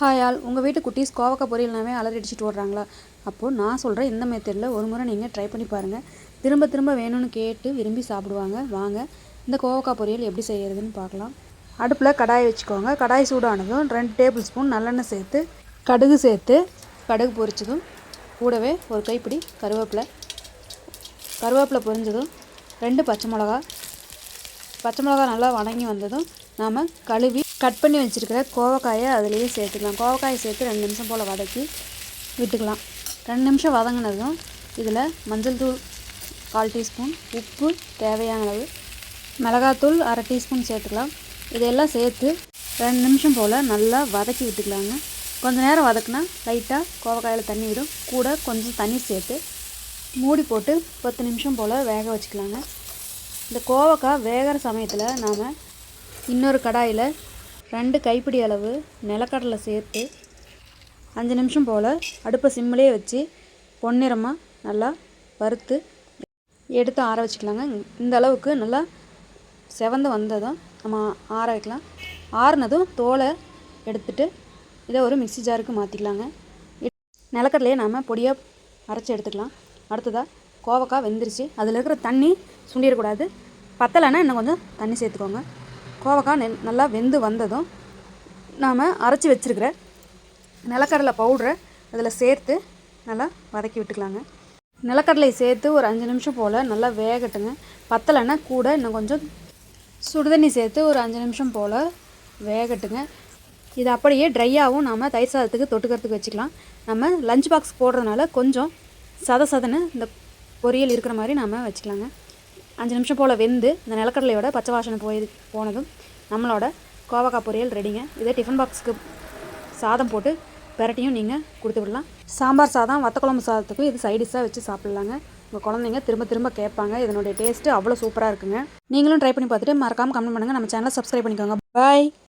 Hi all உங்கள் வீட்டு குட்டீஸ் கோவக்காய் பொரியல்னாவே அலறி அடிச்சுட்டு ஓடுறாங்களா? அப்போது நான் சொல்கிறேன் இந்த மெத்தடில் ஒரு முறை நீங்கள் ட்ரை பண்ணி பாருங்கள் திரும்ப திரும்ப வேணும்னு கேட்டு விரும்பி சாப்பிடுவாங்க. வாங்க. இந்த கோவக்காய் பொரியல் எப்படி செய்கிறதுன்னு பார்க்கலாம். அடுப்பில் கடாய் வச்சுக்கோங்க. கடாய் சூடானதும் ரெண்டு டேபிள் ஸ்பூன் நல்லெண்ணெய் சேர்த்து கடுகு சேர்த்து கடுகு பொரிச்சதும் கூடவே ஒரு கைப்பிடி கருவேப்பிலை. கருவேப்பிலை பொரிஞ்சதும் ரெண்டு பச்சை மிளகா. பச்சை மிளகா நல்லா வணங்கி வந்ததும் நாம் கழுவி கட் பண்ணி வச்சுருக்கிற கோவக்காயை அதுலேயே சேர்த்துக்கலாம். கோவக்காயை சேர்த்து ரெண்டு நிமிஷம் போல் வதக்கி விட்டுக்கலாம். ரெண்டு நிமிஷம் வதங்கினதும் இதில் மஞ்சள் தூள் கால் டீஸ்பூன் உப்பு தேவையான அளவு மிளகாத்தூள் அரை டீஸ்பூன் சேர்த்துக்கலாம். இதையெல்லாம் சேர்த்து ரெண்டு நிமிஷம் போல் நல்லா வதக்கி விட்டுக்கலாங்க. கொஞ்சம் நேரம் வதக்குனா லைட்டாக கோவக்காயில் தண்ணி விடும் கூட கொஞ்சம் தண்ணி சேர்த்து மூடி போட்டு பத்து நிமிஷம் போல் வேக வச்சுக்கலாங்க. இந்த கோவக்காய் வேகிற சமயத்தில் நாம் இன்னொரு கடாயில் ரெண்டு கைப்பிடி அளவு நிலக்கடலை சேர்த்து அஞ்சு நிமிஷம் போல் அடுப்பை சிம்மிலே வச்சு பொன்னிறமாக நல்லா வறுத்து எடுத்து ஆற வச்சுக்கலாங்க. இந்த அளவுக்கு நல்லா செவந்து வந்ததும் நம்ம ஆற வைக்கலாம். ஆறுனதும் தோலை எடுத்துட்டு இதை ஒரு மிக்ஸி ஜாருக்கு மாற்றிக்கலாங்க நிலக்கடலையே நாம் பொடியாக அரைச்சி எடுத்துக்கலாம். அடுத்ததாக கோவக்காய் வெந்துருச்சு. அதில் இருக்கிற தண்ணி சுண்டிடக்கூடாது. பத்தலைன்னா இன்னும் கொஞ்சம் தண்ணி சேர்த்துக்கோங்க. கோவக்காய் நெல் நல்லா வெந்து வந்ததும் நாம் அரைச்சி வச்சுருக்கிற நிலக்கடலை பவுட்ரை அதில் சேர்த்து நல்லா வதக்கி விட்டுக்கலாங்க. நிலக்கடலை சேர்த்து ஒரு அஞ்சு நிமிஷம் போல் நல்லா வேகட்டுங்க. பத்தலைன்னா கூட இன்னும் கொஞ்சம் சுடுதண்ணி சேர்த்து ஒரு அஞ்சு நிமிஷம் போல் வேகட்டுங்க. இது அப்படியே ட்ரையாகவும் நாம் தயிர் சாதத்துக்கு தொட்டுக்கிறதுக்கு வச்சுக்கலாம். நம்ம லஞ்ச் பாக்ஸ் போடுறதுனால கொஞ்சம் சத சதன்னு இந்த பொரியல் இருக்கிற மாதிரி நாம் வச்சுக்கலாங்க. அஞ்சு நிமிஷம் போல் வெந்து இந்த நிலக்கடலையோட பச்சை வாசனை போய் போனதும் நம்மளோட கோவக்காய் பொரியல் ரெடிங்க இதே டிஃபன் பாக்ஸுக்கு சாதம் போட்டு பெரட்டியும் நீங்கள் கொடுத்து விடலாம். சாம்பார் சாதம் வத்தக்குழம்பு சாதத்துக்கும் இது சைடிஷாக வச்சு சாப்பிட்லாங்க. உங்கள் குழந்தைங்க திரும்ப திரும்ப கேட்பாங்க. இதனுடைய டேஸ்ட்டு அவ்வளோ சூப்பராக இருக்குங்க. நீங்களும் ட்ரை பண்ணி பார்த்துட்டு மறக்காமல் கமெண்ட் பண்ணுங்கள் நம்ம சேனலை சப்ஸ்கிரைப் பண்ணிக்கோங்க. பாய்